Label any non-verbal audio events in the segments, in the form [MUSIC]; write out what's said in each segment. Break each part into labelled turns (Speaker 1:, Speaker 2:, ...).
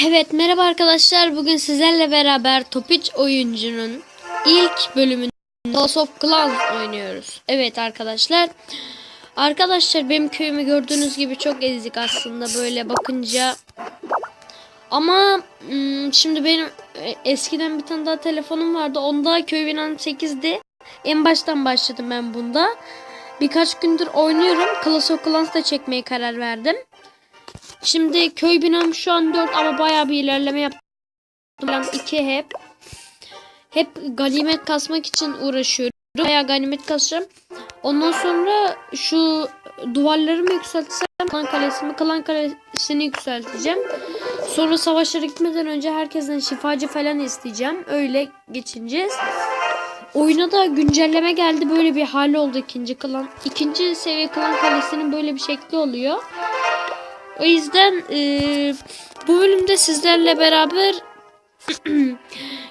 Speaker 1: Evet merhaba arkadaşlar. Bugün sizlerle beraber Topic oyuncunun ilk bölümünde Clash of Clans oynuyoruz. Evet arkadaşlar. Arkadaşlar benim köyümü gördüğünüz gibi çok ezik aslında böyle bakınca. Ama hmm, şimdi benim e, eskiden bir tane daha telefonum vardı. Onda köy binam 8'di. En baştan başladım ben bunda. Birkaç gündür oynuyorum. Clash of Clans'ta çekmeye karar verdim. Şimdi köy binam şu an 4 ama bayağı bir ilerleme yaptım. Ben 2 hep. Hep ganimet kasmak için uğraşıyorum. Bayağı ganimet kasacağım. Ondan sonra şu duvarlarımı yükseltsem klan kalesimi klan kalesini yükselteceğim. Sonra savaşlara gitmeden önce herkesten şifacı falan isteyeceğim. Öyle geçineceğiz. Oyuna da güncelleme geldi. Böyle bir hali oldu ikinci klan. İkinci seviye klan kalesinin böyle bir şekli oluyor. O yüzden e, bu bölümde sizlerle beraber [CLEARS THROAT]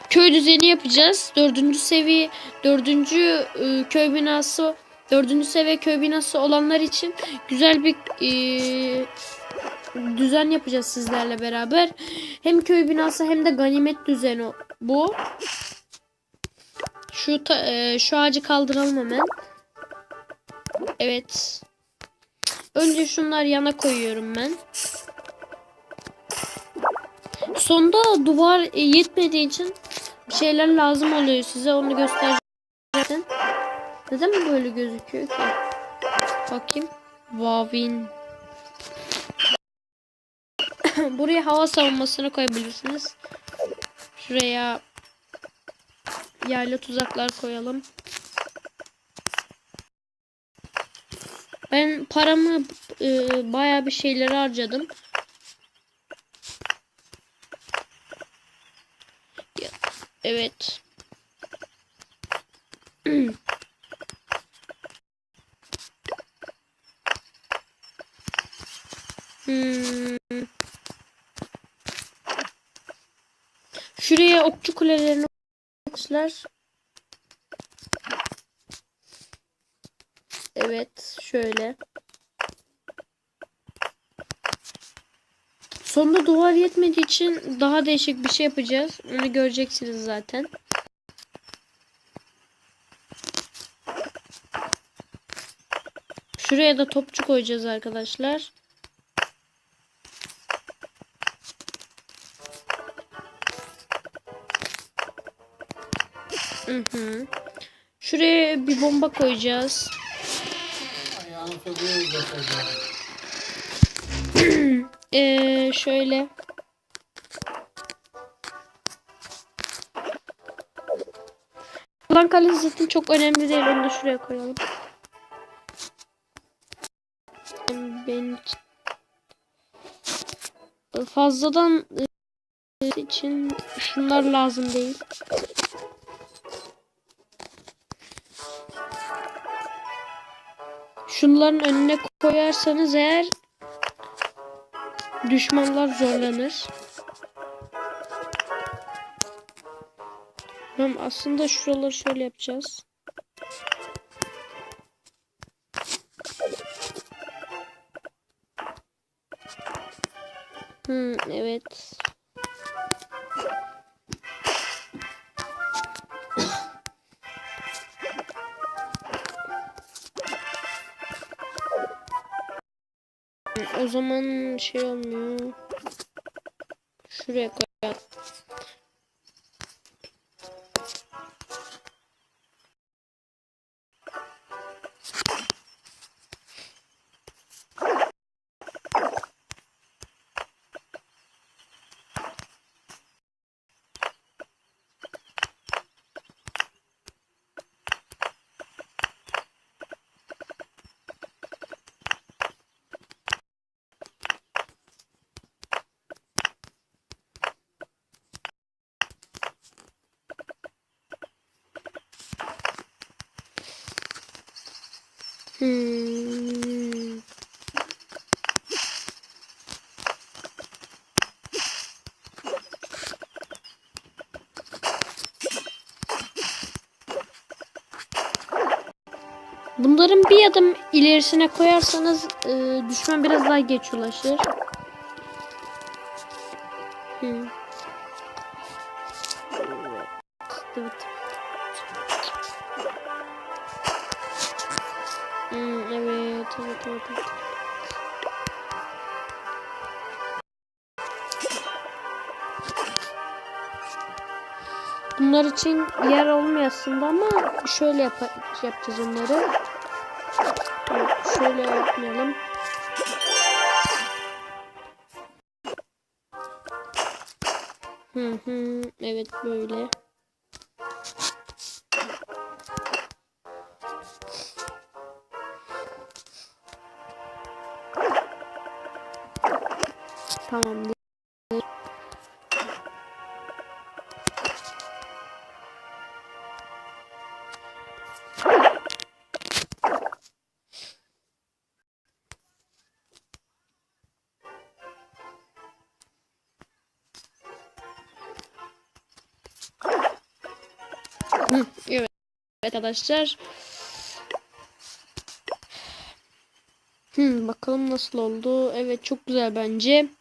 Speaker 1: köy düzeni yapacağız. Dördüncü seviye, dördüncü e, köy binası, dördüncü seviye köy binası olanlar için güzel bir e, düzen yapacağız sizlerle beraber. Hem köy binası hem de ganimet düzeni bu. Şu ta, e, şu ağacı kaldıralım hemen. Evet. Önce şunlar yana koyuyorum ben. Sonda duvar e, yetmediği için bir şeyler lazım oluyor size onu göstereceğim. Neden böyle gözüküyor ki? Bakayım. Vavin. [COUGHS] Buraya hava savunmasını koyabilirsiniz. Şuraya yayla tuzaklar koyalım. Ben paramı e, bayağı bir şeylere harcadım. Evet. Hmm. Şuraya okçu kulelerini koymuşlar. Evet, şöyle. Sonunda duvar yetmediği için daha değişik bir şey yapacağız. Onu göreceksiniz zaten. Şuraya da topçu koyacağız arkadaşlar. Hı hı. Şuraya bir bomba koyacağız. Ee, şöyle. Ulan kalesi zaten çok önemli değil. Onu da şuraya koyalım. İçin. Fazladan e, için şunlar lazım değil. Şunların önüne koyarsanız eğer düşmanlar zorlanır. Tamam aslında şuraları şöyle yapacağız. Hmm, evet. O zaman şey olmuyor. Şuraya koyalım. Hmm. Bunların bir adım ilerisine koyarsanız e, düşman biraz daha geç ulaşır. Hı. Evet. Evet, evet. Bunlar için yer olmuyor aslında ama şöyle yap yapacağız onları. Şöyle yapmayalım. Hı hı, evet böyle. Tamam. Hı, evet arkadaşlar. Hmm, bakalım nasıl oldu. Evet çok güzel bence.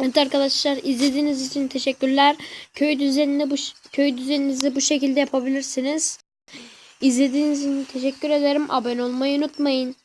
Speaker 1: Evet arkadaşlar izlediğiniz için teşekkürler. Köy düzenini bu köy düzeninizi bu şekilde yapabilirsiniz. İzlediğiniz için teşekkür ederim. Abone olmayı unutmayın.